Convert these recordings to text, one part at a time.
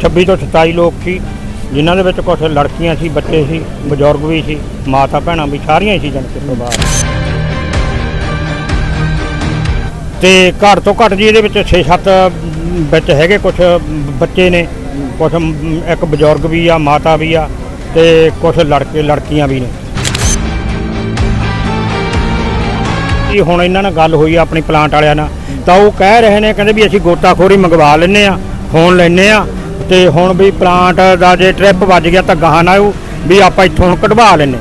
26 ਤੋਂ 27 ਲੋਕ ਸੀ, ਜਿਨ੍ਹਾਂ ਦੇ ਵਿੱਚ ਕੁਝ ਲੜਕੀਆਂ ਸੀ, ਬੱਚੇ ਸੀ, ਬਜ਼ੁਰਗ ਵੀ ਸੀ, ਮਾਤਾ ਭੈਣਾਂ ਵੀ ਸਾਰੀਆਂ ਹੀ ਸੀ ਜਨ ਤੋਂ ਬਾਹਰ ਤੇ ਘੱਟ ਤੋਂ ਘੱਟ ਜੀ ਇਹਦੇ ਵਿੱਚ 6-7 ਵਿੱਚ ਹੈਗੇ ਕੁਝ ਬੱਚੇ ਨੇ ਕੁਝ ਇੱਕ ਬਜ਼ੁਰਗ ਵੀ ਆ, ਮਾਤਾ ਵੀ ਆ, ਤੇ ਕੁਝ ਲੜਕੇ, ਲੜਕੀਆਂ ਵੀ ਨੇ। ਇਹ ਹੁਣ ਇਹਨਾਂ ਨਾਲ ਗੱਲ ਹੋਈ ਆ ਆਪਣੀ ਪਲਾਂਟ ਵਾਲਿਆਂ ਨਾਲ, ਤਾਂ ਉਹ ਕਹਿ ਰਹੇ ਨੇ, ਕਹਿੰਦੇ ਵੀ ਅਸੀਂ ਗੋਤਾਖੋਰੀ ਮੰਗਵਾ ਲੈਨੇ ਆ ਫੋਨ ਲੈਨੇ ਆ ਤੇ ਹੁਣ ਵੀ ਪਲਾਂਟ ਦਾ ਜੇ ਟ੍ਰਿਪ ਵੱਜ ਗਿਆ ਤਾਂ ਗਾਹਾਂ ਨਾ ਆਊ ਵੀ ਆਪਾਂ ਇੱਥੋਂ ਹੁਣ ਕਢਵਾ ਲੈਨੇ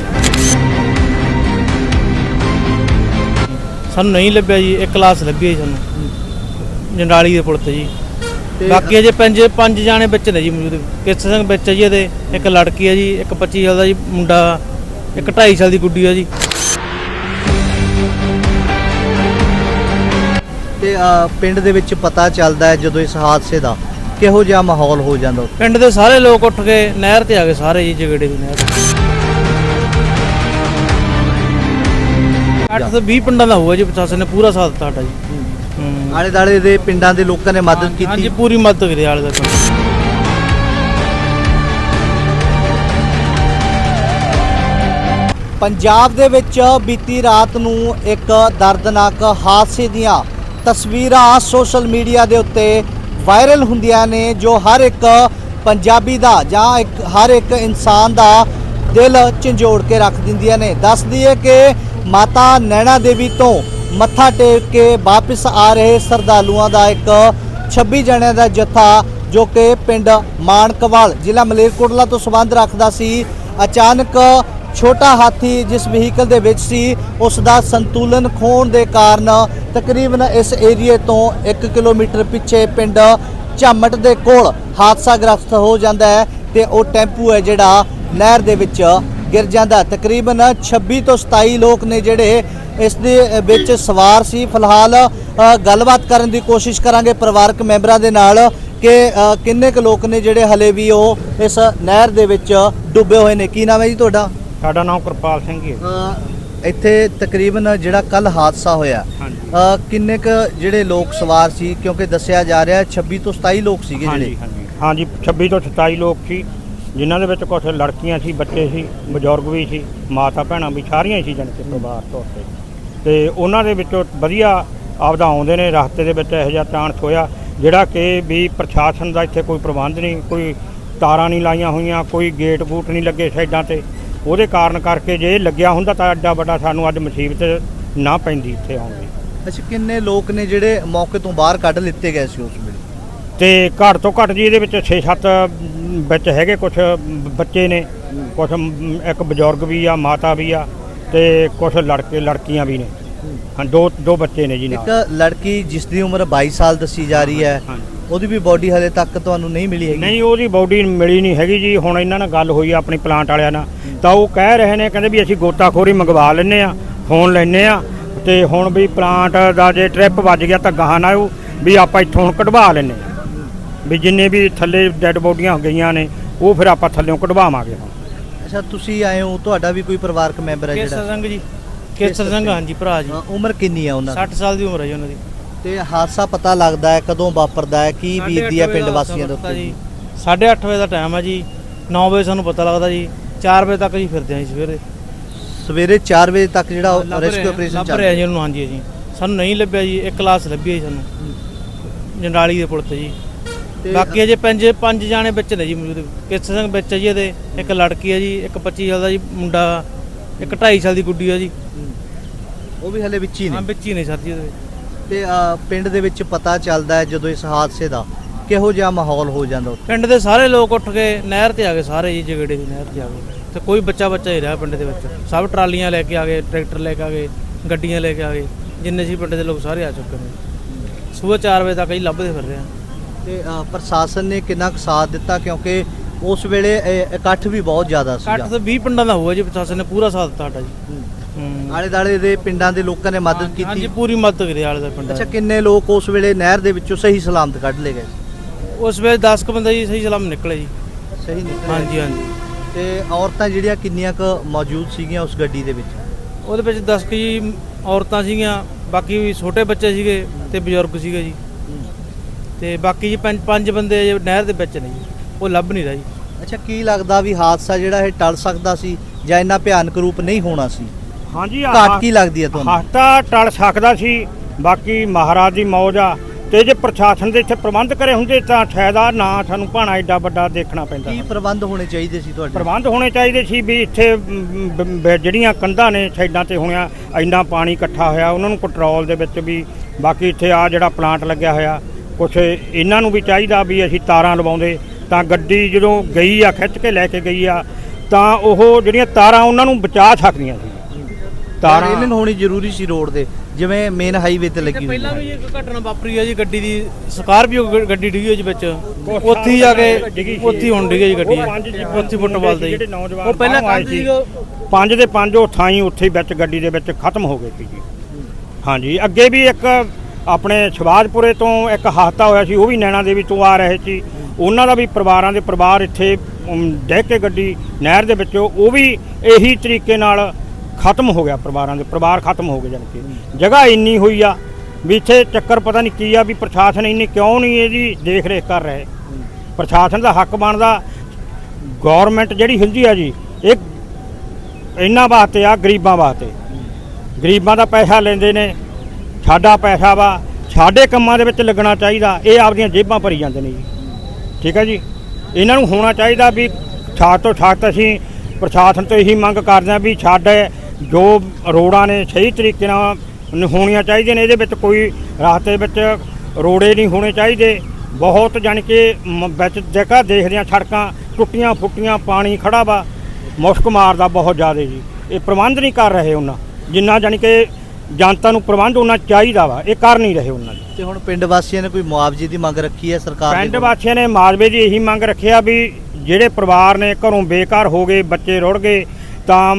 ਸਾਨੂੰ ਨਹੀਂ ਲੱਭਿਆ ਜੀ ਇੱਕ ਕਲਾਸ ਲੱਭੀ ਹੈ ਸਾਨੂੰ। ਜੰਡਾਲੀ ਦੇ ਪੁਲ ਤੇ ਜੀ। ਤੇ ਬਾਕੀ ਅਜੇ ਪੰਜ ਪੰਜ ਜਾਣੇ ਬੱਚੇ ਨੇ ਜੀ ਮੌਜੂਦ। ਕਿਸ ਸਿੰਘ ਵਿੱਚ ਹੈ ਜੀ ਇਹਦੇ ਇੱਕ ਲੜਕੀ ਹੈ ਜੀ ਇੱਕ 25 ਸਾਲ ਦਾ ਜੀ ਮੁੰਡਾ ਇੱਕ 2.5 ਸਾਲ ਦੀ ਗੁੱਡੀ ਹੈ ਜੀ। ਤੇ ਪਿੰਡ ਦੇ ਵਿੱਚ ਪਤਾ ਚੱਲਦਾ ਹੈ ਜਦੋਂ ਇਸ ਹਾਦਸੇ ਦਾ। ਕਿਹੋ ਜਿਹਾ ਮਾਹੌਲ ਹੋ ਜਾਂਦਾ ਉੱਥੇ? ਪਿੰਡ ਦੇ ਸਾਰੇ ਲੋਕ ਉੱਠ ਕੇ ਨਹਿਰ ਤੇ ਆ ਗਏ ਸਾਰੇ ਜੀ ਜਗੜੇ ਦੀ ਨਹਿਰ ਤੇ। ਅੱਠ ਤੋਂ 20 ਪਿੰਡਾਂ ਦਾ ਹੋਊਗਾ ਜੀ ਪ੍ਰਸ਼ਾਸਨ ਨੇ ਪੂਰਾ ਸਾਥ ਦਿੱਤਾ ਸਾਡਾ ਜੀ ਹੂੰ। ਆਲੇ ਦਾਲੇ ਦੇ ਪਿੰਡਾਂ ਦੇ ਲੋਕਾਂ ਨੇ ਮਦਦ ਹਾਂਜੀ ਕੀਤੀ ਪੂਰੀ ਮਦਦ ਕਰੀ ਆਲੇ ਦਾ ਪੰਜਾਬ ਦੇ ਵਿੱਚ ਬੀਤੀ ਰਾਤ ਨੂੰ ਇੱਕ ਦਰਦਨਾਕ ਹਾਦਸੇ ਦੀਆਂ ਤਸਵੀਰਾਂ ਸੋਸ਼ਲ ਮੀਡੀਆ ਦੇ ਉੱਤੇ ਵਾਇਰਲ ਹੁੰਦੀਆਂ ਨੇ ਜੋ ਹਰ ਇੱਕ ਪੰਜਾਬੀ ਦਾ ਜਾਂ ਇੱਕ ਹਰ ਇੱਕ ਇਨਸਾਨ ਦਾ ਦਿਲ ਝੰਜੋੜ ਕੇ ਰੱਖ ਦਿੰਦੀਆਂ ਨੇ। ਦੱਸ ਦਈਏ ਕਿ ਮਾਤਾ ਨੈਣਾ ਦੇਵੀ ਤੋਂ ਮੱਥਾ ਟੇਕ ਕੇ ਵਾਪਸ ਆ ਰਹੇ ਸਰਦਾਲੂਆਂ ਦਾ ਇੱਕ 26 ਜਣਿਆਂ ਦਾ ਜਥਾ ਜੋ ਕਿ ਪਿੰਡ ਮਾਨਕਵਾਲ ਜ਼ਿਲ੍ਹਾ ਮਲੇਰਕੋਟਲਾ ਤੋਂ ਸੰਬੰਧ ਰੱਖਦਾ ਸੀ। ਅਚਾਨਕ ਛੋਟਾ ਹਾਥੀ ਜਿਸ ਵਹੀਕਲ ਦੇ ਵਿੱਚ ਸੀ, ਉਸ ਦਾ ਸੰਤੁਲਨ ਖੋਣ ਦੇ ਕਾਰਨ ਤਕਰੀਬਨ ਇਸ ਏਰੀਏ ਤੋਂ 1 ਕਿਲੋਮੀਟਰ ਪਿੱਛੇ ਪਿੰਡ ਝਾਮਟ ਦੇ ਕੋਲ ਹਾਦਸਾ ਗ੍ਰਸਤ ਹੋ ਜਾਂਦਾ ਹੈ ਤੇ ਉਹ ਟੈਂਪੂ ਹੈ ਜਿਹੜਾ ਨਹਿਰ ਦੇ ਵਿੱਚ ਗਿਰ ਜਾਂਦਾ ਤਕਰੀਬਨ 26 ਤੋਂ 27 ਲੋਕ ਨੇ ਜਿਹੜੇ ਇਸ ਦੇ ਵਿੱਚ ਸਵਾਰ ਸੀ। ਫਿਲਹਾਲ ਗੱਲਬਾਤ ਕਰਨ ਦੀ ਕੋਸ਼ਿਸ਼ ਕਰਾਂਗੇ ਪਰਿਵਾਰਕ ਮੈਂਬਰਾਂ ਦੇ ਨਾਲ ਕਿ ਕਿੰਨੇ ਕੁ ਲੋਕ ਨੇ ਜਿਹੜੇ ਹਲੇ ਵੀ ਉਹ ਇਸ ਨਹਿਰ ਦੇ ਵਿੱਚ ਡੁੱਬੇ ਹੋਏ ਨੇ। ਕੀ ਨਾਮ ਹੈ ਜੀ ਤੁਹਾਡਾ? ਸਾਡਾ ਨਾਮ ਕਿਰਪਾਲ ਸਿੰਘ ਹੀ ਅ, ਇੱਥੇ ਤਕਰੀਬਨ ਜਿਹੜਾ ਕੱਲ ਹਾਦਸਾ ਹੋਇਆ ਹਾਂਜੀ। ਅ, ਕਿੰਨੇ ਕ ਜਿਹੜੇ ਲੋਕ ਸਵਾਰ ਸੀ? ਕਿਉਂਕਿ ਦੱਸਿਆ ਜਾ ਰਿਹਾ ਹੈ 26 ਤੋਂ 27 ਲੋਕ ਸੀਗੇ ਹਾਂਜੀ ਜਿਹੜੇ। ਹਾਂਜੀ ਹਾਂਜੀ। 26 ਤੋਂ 27 ਲੋਕ ਸੀ ਜਿਨ੍ਹਾਂ ਦੇ ਵਿੱਚ ਕੁਝ ਲੜਕੀਆਂ ਸੀ ਬੱਚੇ ਸੀ ਬਜ਼ੁਰਗ ਵੀ ਸੀ ਮਾਤਾ ਭੈਣਾਂ ਵੀ ਸਾਰੀਆਂ ਹੀ ਸੀ ਜਨ ਕੇ ਤੋਂ ਬਾਹਰ ਤੌਰ ਤੇ। ਤੇ ਉਹਨਾਂ ਦੇ ਵਿੱਚੋਂ ਵਧੀਆ ਆਪਦਾ ਆਉਂਦੇ ਨੇ ਰਸਤੇ ਦੇ ਵਿੱਚ ਇਹੋ ਜਿਹਾ ਚਾਂਸ ਹੋਇਆ ਜਿਹੜਾ ਕਿ ਵੀ ਪ੍ਰਸ਼ਾਸਨ ਦਾ ਇੱਥੇ ਕੋਈ ਪ੍ਰਬੰਧ ਨਹੀਂ ਕੋਈ ਤਾਰਾਂ ਨਹੀਂ ਲਾਈਆਂ ਹੋਈਆਂ ਕੋਈ ਗੇਟ ਗੂਟ ਨਹੀਂ ਲੱਗੇ ਸਾਈਡਾਂ ਤੇ। ਉਹਦੇ ਕਾਰਨ ਕਰਕੇ ਜੇ ਇਹ ਲੱਗਿਆ ਹੁੰਦਾ ਤਾਂ ਐਡਾ ਵੱਡਾ ਸਾਨੂੰ ਅੱਜ ਮੁਸੀਬਤ ਨਾ ਪੈਂਦੀ ਇੱਥੇ ਆਉਣ ਦੀ। ਅੱਛਾ ਕਿੰਨੇ ਲੋਕ ਨੇ ਜਿਹੜੇ ਮੌਕੇ ਤੋਂ ਬਾਹਰ ਕੱਢ ਲਿੱਤੇ ਗਏ ਸੀ ਉਸ ਵੇਲੇ? ਤੇ ਘੱਟ ਤੋਂ ਘੱਟ ਜੀ ਇਹਦੇ ਵਿੱਚ 6-7 ਵਿੱਚ ਹੈਗੇ ਕੁਝ ਬੱਚੇ ਨੇ ਕੁਝ ਇੱਕ ਬਜ਼ੁਰਗ ਵੀ ਆ ਮਾਤਾ ਵੀ ਆ ਤੇ ਕੁਝ ਲੜਕੇ ਲੜਕੀਆਂ ਵੀ ਨੇ। ਹਾਂ ਦੋ ਦੋ ਬੱਚੇ ਨੇ ਜੀ ਇੱਕ ਨਾਲ ਲੜਕੀ ਜਿਸ ਦੀ ਉਮਰ 22 ਸਾਲ ਦੱਸੀ ਜਾ ਰਹੀ ਹੈ। ਉਹਦੀ ਵੀ ਬਾਡੀ ਹਲੇ ਤੱਕ ਤੁਹਾਨੂੰ ਨਹੀਂ ਮਿਲੀ ਹੈਗੀ? ਨਹੀਂ ਉਹਦੀ ਬਾਡੀ ਮਿਲੀ ਨਹੀਂ ਹੈਗੀ ਜੀ। ਹੁਣ ਇਹਨਾਂ ਨਾਲ ਗੱਲ ਹੋਈ ਆ ਆਪਣੀ ਪਲਾਂਟ ਵਾਲਿਆਂ ਨਾਲ। ਤਾਂ ਉਹ ਕਹਿ ਰਹੇ ਨੇ ਕਹਿੰਦੇ ਵੀ ਅਸੀਂ ਗੋਤਾਖੋਰੀ ਮੰਗਵਾ ਲੈਨੇ ਆ ਫੋਨ ਲੈਨੇ ਆ। ਤੇ ਹੁਣ ਵੀ ਪਲਾਂਟ ਦਾ ਜੇ ਟ੍ਰਿਪ ਵੱਜ ਗਿਆ ਤਾਂ ਗਾਹਾਂ ਨਾ ਆਊ ਵੀ ਆਪਾਂ ਇੱਥੋਂ ਹੁਣ ਕਢਵਾ ਲੈਨੇ ਆ। ਵੀ ਜਿੰਨੇ ਵੀ ਥੱਲੇ ਡੈੱਡ ਬੋਡੀਆਂ ਗਈਆਂ ਨੇ ਉਹ ਫਿਰ ਆਪਾਂ ਥੱਲਿਓਂ ਕਢਵਾਵਾਂਗੇ ਹੁਣ। ਅੱਛਾ ਤੁਸੀਂ ਆਏ ਹੋ ਤੁਹਾਡਾ ਵੀ ਕੋਈ ਪਰਿਵਾਰਕ ਮੈਂਬਰ ਹੈ ਕੇਸਰ ਜਿਹੜਾ? ਸਿੰਘ ਜੀ? ਕੇਸਰ ਸਿੰਘ ਹਾਂਜੀ ਭਰਾ ਜੀ। ਉਮਰ ਕਿੰਨੀ ਹੈ ਉਹਨਾਂ ਦੀ? 60 ਸਾਲ ਦੀ ਉਮਰ ਹੈ ਜੀ ਉਹਨਾਂ ਦੀ। ਤੇ ਹਾਦਸਾ ਪਤਾ ਲੱਗਦਾ ਹੈ ਕਦੋਂ ਵਾਪਰਦਾ ਹੈ ਕੀ ਬੀਤਦੀ ਹੈ ਪਿੰਡ ਵਾਸੀਆਂ ਦੇ ਉੱਤੇ ਜੀ। 8:30 ਵਜੇ ਦਾ ਟਾਈਮ ਹੈ ਜੀ। 9 ਵਜੇ ਸਾਨੂੰ ਪਤਾ ਲੱਗਦਾ ਜੀ। 4 ਵਜੇ ਤੱਕ ਜੀ ਫਿਰਦੇ ਆਂ ਜੀ ਸਵੇਰੇ। ਸਵੇਰੇ 4 ਵਜੇ ਤੱਕ ਜਿਹੜਾ ਰੈਸਕਿਊ ਆਪਰੇਸ਼ਨ ਚੱਲ ਰਿਹਾ ਜੀ ਉਹਨੂੰ ਹਾਂਜੀ ਜੀ ਸਾਨੂੰ ਨਹੀਂ ਲੱਭਿਆ ਜੀ ਇੱਕ ਕਲਾਸ ਲੱਭੀ ਹੈ ਸਾਨੂੰ। ਜੰਡਾਲੀ ਦੇ ਪੁਲ ਤੇ ਜੀ। ਬਾਕੀ ਅਜੇ ਪੰਜ ਪੰਜ ਜਾਣੇ ਵਿੱਚ ਨੇ ਜੀ ਮੌਜੂਦ। ਕਿਸ ਸਿੰਘ ਵਿੱਚ ਹੈ ਜੀ ਇਹਦੇ ਇੱਕ ਲੜਕੀ ਹੈ ਜੀ ਇੱਕ 25 ਸਾਲ ਦਾ ਜੀ ਮੁੰਡਾ ਇੱਕ 2.5 ਸਾਲ ਦੀ ਗੁੱਡੀ ਹੈ ਜੀ। ਉਹ ਵੀ ਹਲੇ ਵਿੱਚ ਹੀ ਹਾਂ ਨੇ ਵਿੱਚ ਹੀ ਨੇ ਸਰ ਜੀ ਇਹਦੇ ਤੇ ਅ, ਪਿੰਡ ਦੇ ਵਿੱਚ ਪਤਾ ਚੱਲਦਾ ਹੈ ਜਦੋਂ ਇਸ ਹਾਦਸੇ ਦਾ ਕਿਹੋ ਜਿਹਾ ਮਾਹੌਲ ਹੋ ਜਾਂਦਾ ਉੱਥੇ? ਪਿੰਡ ਦੇ ਸਾਰੇ ਲੋਕ ਉੱਠ ਕੇ ਨਹਿਰ ਤੇ ਆ ਗਏ ਸਾਰੇ ਜੀ ਜਗੜੇ ਦੀ ਨਹਿਰ ਤੇ ਆ ਗਏ। ਤੇ ਕੋਈ ਬੱਚਾ ਬੱਚਾ ਹੀ ਰਿਹਾ ਪਿੰਡ ਦੇ ਵਿੱਚ। ਸਭ ਟਰਾਲੀਆਂ ਲੈ ਕੇ ਆ ਗਏ ਟਰੈਕਟਰ ਲੈ ਕੇ ਆ ਗਏ ਗੱਡੀਆਂ ਲੈ ਕੇ ਆ ਗਏ। ਜਿੰਨੇ ਸੀ ਪਿੰਡ ਦੇ ਲੋਕ ਸਾਰੇ ਆ ਚੁੱਕੇ ਨੇ। ਸਵੇਰ 4 ਵਜੇ ਤੱਕ ਹੀ ਲੱਭਦੇ ਫਿਰ ਰਹੇ ਆ। ਤੇ ਅ, ਪ੍ਰਸ਼ਾਸਨ ਨੇ ਕਿੰਨਾ ਕੁ ਸਾਥ ਦਿੱਤਾ? ਕਿਉਂਕਿ ਉਸ ਵੇਲੇ ਇਕੱਠ ਵੀ ਬਹੁਤ ਜ਼ਿਆਦਾ ਅੱਠ ਸੀਗਾ। ਤੋਂ 20 ਪਿੰਡਾਂ ਦਾ ਹੋਊਗਾ ਜੀ ਪ੍ਰਸ਼ਾਸਨ ਨੇ ਪੂਰਾ ਸਾਥ ਦਿੱਤਾ ਸਾਡਾ ਜੀ। ਆਲੇ ਦਾਲੇ ਦੇ ਪਿੰਡਾਂ ਦੇ ਲੋਕਾਂ ਨੇ ਮਦਦ ਹਾਂਜੀ ਕੀਤੀ। ਪੂਰੀ ਮਦਦ ਕਰੀ ਆਲੇ ਦਾ ਪਿੰਡਾਂ ਅੱਛਾ। ਕਿੰਨੇ ਲੋਕ ਉਸ ਵੇਲੇ ਨਹਿਰ ਦੇ ਵਿੱਚੋਂ ਸਹੀ ਸਲਾਮਤ ਕੱਢ ਲਏ ਗਏ? ਉਸ ਵੇਲੇ 10 ਕੁ ਬੰਦੇ ਜੀ ਸਹੀ ਸਲਾਮ ਨਿਕਲੇ ਜੀ। ਸਹੀ ਨਿਕਲੇ। ਹਾਂਜੀ ਹਾਂਜੀ। ਤੇ ਔਰਤਾਂ ਜਿਹੜੀਆਂ ਕਿੰਨੀਆਂ ਕੁ ਮੌਜੂਦ ਸੀਗੀਆਂ ਉਸ ਗੱਡੀ ਦੇ ਵਿੱਚ? ਉਹਦੇ ਵਿੱਚ 10 ਕੁ ਜੀ ਔਰਤਾਂ ਸੀਗੀਆਂ ਬਾਕੀ ਵੀ ਛੋਟੇ ਬੱਚੇ ਸੀਗੇ ਤੇ ਬਜ਼ੁਰਗ ਸੀਗੇ ਜੀ। ਤੇ ਬਾਕੀ ਜੀ ਪੰਜ ਪੰਜ ਬੰਦੇ ਨਹਿਰ ਦੇ ਵਿੱਚ ਨੇ ਜੀ ਉਹ ਲੱਭ ਨਹੀਂ ਰਹੇ ਜੀ। ਅੱਛਾ ਕੀ ਲੱਗਦਾ ਵੀ ਹਾਦਸਾ ਜਿਹੜਾ ਇਹ ਟਲ ਸਕਦਾ ਸੀ ਜਾਂ ਇੰਨਾ ਭਿਆਨਕ ਰੂਪ ਨਹੀਂ ਹੋਣਾ ਸੀ? ਹਾਂਜੀ ਘਾਟ ਕੀ ਲੱਗਦੀ ਹੈ ਤੁਹਾਨੂੰ? ਹਫਤਾ ਟਲ ਸਕਦਾ ਸੀ ਬਾਕੀ ਮਹਾਰਾਜ ਦੀ ਮੌਜ ਆ। ਤੇ ਜੇ ਪ੍ਰਸ਼ਾਸਨ ਦੇ ਇੱਥੇ ਪ੍ਰਬੰਧ ਕਰੇ ਹੁੰਦੇ ਤਾਂ ਸ਼ਾਇਦ ਆ ਨਾ ਸਾਨੂੰ ਭਾਣਾ ਐਡਾ ਵੱਡਾ ਦੇਖਣਾ ਪੈਂਦਾ। ਕੀ ਪ੍ਰਬੰਧ ਹੋਣੇ ਚਾਹੀਦੇ ਸੀ ਤੁਹਾਡੇ? ਪ੍ਰਬੰਧ ਹੋਣੇ ਚਾਹੀਦੇ ਸੀ ਵੀ ਇੱਥੇ ਮ, ਬ- ਬ- ਜਿਹੜੀਆਂ ਕੰਧਾਂ ਨੇ ਸਾਈਡਾਂ ਤੇ ਹੋਣੀਆਂ ਇੰਨਾ ਪਾਣੀ ਇਕੱਠਾ ਹੋਇਆ ਉਹਨਾਂ ਨੂੰ ਕੰਟਰੋਲ ਦੇ ਵਿੱਚ ਵੀ ਬਾਕੀ ਇੱਥੇ ਆ ਜਿਹੜਾ ਪਲਾਂਟ ਲੱਗਿਆ ਹੋਇਆ ਕੁਛ ਇਹਨਾਂ ਨੂੰ ਵੀ ਚਾਹੀਦਾ ਵੀ ਅਸੀਂ ਤਾਰਾਂ ਲਵਾਉਂਦੇ ਤਾਂ ਗੱਡੀ ਜਦੋਂ ਗਈ ਆ ਖਿੱਚ ਕੇ ਲੈ ਕੇ ਗਈ ਆ ਤਾਂ ਉਹ ਜਿਹੜੀਆਂ ਤਾਰਾਂ ਉਹਨਾਂ ਨੂੰ ਬਚਾ ਸਕਦੀਆਂ ਸੀ। ਤਾਰਾਂ ਤਾਰਾਂ ਹੋਣੀ ਜ਼ਰੂਰੀ ਸੀ ਰੋਡ ਦੇ ਜਿਵੇਂ ਮੇਨ ਹਾਈਵੇ ਤੇ ਲੱਗੀ ਹੋਈ ਪਹਿਲਾਂ ਹੈ ਵੀ ਇੱਕ ਘਟਨਾ ਵਾਪਰੀ ਹੈ ਜੀ ਗੱਡੀ ਦੀ ਸਕਾਰਪੀਓ ਗ- ਗੱਡੀ ਡਿੱਗੀ ਹੋਈ ਜੀ ਵਿੱਚ ਉੱਥੇ ਹੀ ਜਾ ਕੇ। ਉੱਥੇ ਹੀ ਹੁਣ ਡਿੱਗੀ ਜੀ ਗੱਡੀ ਉਹ ਪੰਜ ਜੀ ਉੱਥੇ ਫੁੱਟਬਾਲ ਦੇ ਜਿਹੜੇ ਜੀ। ਨੌਜਵਾਨ ਉਹ ਪਹਿਲਾਂ ਬਾਹਰੋਂ ਆਏ ਕੰਧ ਸੀ। ਪੰਜ ਦੇ ਪੰਜ ਉਹ ਥਾਈ ਉੱਥੇ ਹੀ ਵਿੱਚ ਗੱਡੀ ਦੇ ਵਿੱਚ ਖਤਮ ਹੋ ਗਏ ਸੀ ਜੀ ਹਾਂਜੀ ਅੱਗੇ ਵੀ ਇੱਕ ਆਪਣੇ ਸ਼ਿਵਾਜਪੁਰੇ ਤੋਂ ਇੱਕ ਹਾਦਸਾ ਹੋਇਆ ਸੀ ਉਹ ਵੀ ਨੈਣਾ ਦੇਵੀ ਤੋਂ ਆ ਰਹੇ ਸੀ ਉਹਨਾਂ ਦਾ ਵੀ ਪਰਿਵਾਰਾਂ ਦੇ ਪਰਿਵਾਰ ਇੱਥੇ ਅਮ, ਡਹਿ ਕੇ ਗੱਡੀ ਨਹਿਰ ਦੇ ਵਿੱਚ ਉਹ ਵੀ ਇਹੀ ਤਰੀਕੇ ਨਾਲ ਖਤਮ ਹੋ ਗਿਆ ਪਰਿਵਾਰਾਂ ਦੇ, ਪਰਿਵਾਰ ਖਤਮ ਹੋ ਗਏ ਜਾਣੀ ਕਿ। ਜਗ੍ਹਾ ਇੰਨੀ ਹੋਈ ਆ ਵੀ ਇੱਥੇ ਚੱਕਰ ਪਤਾ ਨਹੀਂ ਕੀ ਆ ਵੀ ਪ੍ਰਸ਼ਾਸਨ ਇੰਨੀ ਕਿਉਂ ਨਹੀਂ ਇਹਦੀ ਦੇਖ ਰੇਖ ਕਰ ਰਹੇ। ਪ੍ਰਸ਼ਾਸਨ ਦਾ ਹੱਕ ਬਣਦਾ ਗਵਰਨਮੈਂਟ ਜਿਹੜੀ ਹੁੰਦੀ ਆ ਜੀ, ਇਹ ਇਹਨਾਂ ਵਾਸਤੇ ਆ, ਗਰੀਬਾਂ ਵਾਸਤੇ। ਗਰੀਬਾਂ ਦਾ ਪੈਸਾ ਲੈਂਦੇ ਨੇ, ਸਾਡਾ ਪੈਸਾ ਵਾ, ਸਾਡੇ ਕੰਮਾਂ ਦੇ ਵਿੱਚ ਲੱਗਣਾ ਚਾਹੀਦਾ, ਇਹ ਆਪਦੀਆਂ ਜੇਬਾਂ ਭਰੀ ਜਾਂਦੇ ਨੇ ਜੀ। ਠੀਕ ਹੈ ਜੀ? ਇਹਨਾਂ ਨੂੰ ਹੋਣਾ ਚਾਹੀਦਾ ਵੀ ਛਾਤ ਤੋਂ ਛਾਤ ਅਸੀਂ ਪ੍ਰਸ਼ਾਸਨ ਤੋਂ ਇਹੀ ਮੰਗ ਕਰਦੇ ਹਾਂ ਵੀ ਸਾਡੇ ਜੋ ਰੋਡਾਂ ਨੇ ਸਹੀ ਤਰੀਕੇ ਨਾਲ ਨ- ਹੋਣੀਆਂ ਚਾਹੀਦੀਆਂ ਨੇ ਇਹਦੇ ਵਿੱਚ ਕੋਈ ਰਸਤੇ ਵਿੱਚ ਰੋੜੇ ਨਹੀਂ ਹੋਣੇ ਚਾਹੀਦੇ। ਬਹੁਤ ਜਾਣੀ ਕਿ ਵਿੱਚ ਜਗ੍ਹਾ ਦੇਖਦੇ ਹਾਂ ਸੜਕਾਂ ਟੁੱਟੀਆਂ ਫੁੱਟੀਆਂ ਪਾਣੀ ਖੜਾ ਵਾ। ਮੁਸ਼ਕ ਮਾਰਦਾ ਬਹੁਤ ਜ਼ਿਆਦਾ ਜੀ। ਇਹ ਪ੍ਰਬੰਧ ਨਹੀਂ ਕਰ ਰਹੇ ਉਹਨਾਂ। ਜਿੰਨਾ ਜਾਣੀ ਕਿ ਜਨਤਾ ਨੂੰ ਪ੍ਰਬੰਧ ਉਹਨਾਂ ਚਾਹੀਦਾ ਵਾ ਇਹ ਕਰ ਨਹੀਂ ਰਹੇ ਉਹਨਾਂ। ਨੇ ਤੇ ਹੁਣ ਪਿੰਡ ਵਾਸੀਆਂ ਨੇ ਕੋਈ ਮੁਆਵਜ਼ੇ ਦੀ ਮੰਗ ਰੱਖੀ ਹੈ ਸਰਕਾਰ ਦੇ ਪਿੰਡ? ਵਾਸੀਆਂ ਨੇ ਮਾਲਵੇ ਦੀ ਇਹੀ ਮੰਗ ਰੱਖਿਆ ਵੀ ਜਿਹੜੇ ਪਰਿਵਾਰ ਨੇ ਘਰੋਂ ਬੇਕਾਰ ਹੋ ਗਏ ਬੱਚੇ ਰੁੜ ਗਏ ਤਾਂ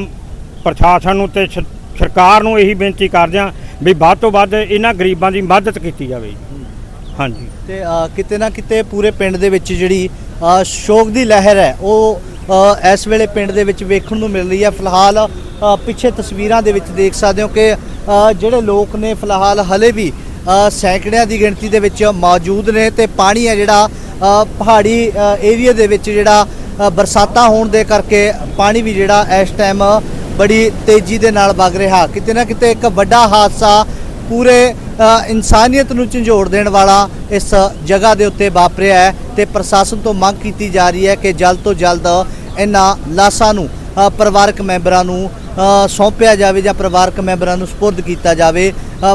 ਪ੍ਰਸ਼ਾਸਨ ਨੂੰ ਤੇ ਸਰਕਾਰ ਨੂੰ ਇਹੀ ਬੇਨਤੀ ਕਰਦੇ ਹਾਂ ਵੀ ਵੱਧ ਤੋਂ ਵੱਧ ਇਹਨਾਂ ਗਰੀਬਾਂ ਦੀ ਮਦਦ ਕੀਤੀ ਜਾਵੇ ਹਾਂਜੀ। ਤੇ ਕਿਤੇ ਨਾ ਕਿਤੇ ਪੂਰੇ ਪਿੰਡ ਦੇ ਵਿੱਚ ਜਿਹੜੀ ਸ਼ੋਕ ਦੀ ਲਹਿਰ ਹੈ, ਉਹ ਇਸ ਵੇਲੇ ਪਿੰਡ ਦੇ ਵਿੱਚ ਵੇਖਣ ਨੂੰ ਮਿਲ ਰਹੀ ਹੈ। ਫਿਲਹਾਲ ਪਿੱਛੇ ਤਸਵੀਰਾਂ ਦੇ ਵਿੱਚ ਦੇਖ ਸਕਦੇ ਹੋ ਕਿ ਜਿਹੜੇ ਲੋਕ ਨੇ ਫਿਲਹਾਲ ਹਲੇ ਵੀ ਸੈਂਕੜਿਆਂ ਦੀ ਗਿਣਤੀ ਦੇ ਵਿੱਚ ਮੌਜੂਦ ਨੇ ਤੇ ਪਾਣੀ ਹੈ ਜਿਹੜਾ ਪਹਾੜੀ ਏਰੀਆ ਦੇ ਵਿੱਚ ਜਿਹੜਾ ਬਰਸਾਤਾਂ ਹੋਣ ਦੇ ਕਰਕੇ ਪਾਣੀ ਵੀ ਜਿਹੜਾ ਇਸ ਟਾਈਮ ਬੜੀ ਤੇਜ਼ੀ ਦੇ ਨਾਲ ਵਗ ਰਿਹਾ। ਕਿਤੇ ਨਾ ਕਿਤੇ ਇੱਕ ਵੱਡਾ ਹਾਦਸਾ ਪੂਰੇ ਇਨਸਾਨੀਅਤ ਨੂੰ ਝੰਜੋੜ ਦੇਣ ਵਾਲਾ ਇਸ ਜਗ੍ਹਾ ਦੇ ਉੱਤੇ ਵਾਪਰਿਆ ਹੈ ਤੇ ਪ੍ਰਸ਼ਾਸਨ ਤੋਂ ਮੰਗ ਕੀਤੀ ਜਾ ਰਹੀ ਹੈ ਕਿ ਜਲਦ ਤੋਂ ਜਲਦ ਇਹਨਾਂ ਲਾਸ਼ਾਂ ਨੂੰ ਪਰਿਵਾਰਕ ਮੈਂਬਰਾਂ ਨੂੰ ਸੌਂਪਿਆ ਜਾਵੇ ਜਾਂ ਪਰਿਵਾਰਕ ਮੈਂਬਰਾਂ ਨੂੰ ਸਪੁਰਦ ਕੀਤਾ ਜਾਵੇ।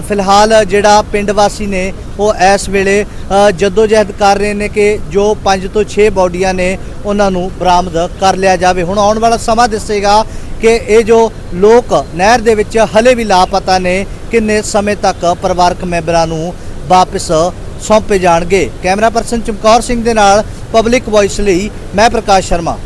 ਫਿਲਹਾਲ ਜਿਹੜਾ ਪਿੰਡ ਵਾਸੀ ਨੇ ਉਹ ਇਸ ਵੇਲੇ ਅ, ਜਹਿਦ ਕਰ ਰਹੇ ਨੇ ਕਿ ਜੋ 5 ਤੋਂ 6 ਬਾਡੀਆਂ ਨੇ ਉਹਨਾਂ ਨੂੰ ਬਰਾਮਦ ਕਰ ਲਿਆ ਜਾਵੇ। ਹੁਣ ਆਉਣ ਵਾਲਾ ਸਮਾਂ ਦੱਸੇਗਾ ਕਿ ਇਹ ਜੋ ਲੋਕ ਨਹਿਰ ਦੇ ਵਿੱਚ ਹਲੇ ਵੀ ਲਾਪਤਾ ਨੇ, ਕਿੰਨੇ ਸਮੇਂ ਤੱਕ ਪਰਿਵਾਰਕ ਮੈਂਬਰਾਂ ਨੂੰ ਵਾਪਸ ਸੌਂਪੇ ਜਾਣਗੇ? ਕੈਮਰਾ ਪਰਸਨ ਚਮਕੌਰ ਸਿੰਘ ਦੇ ਨਾਲ, ਪਬਲਿਕ ਵੌਇਸ ਲਈ ਮੈਂ ਪ੍ਰਕਾਸ਼ ਸ਼ਰਮਾ।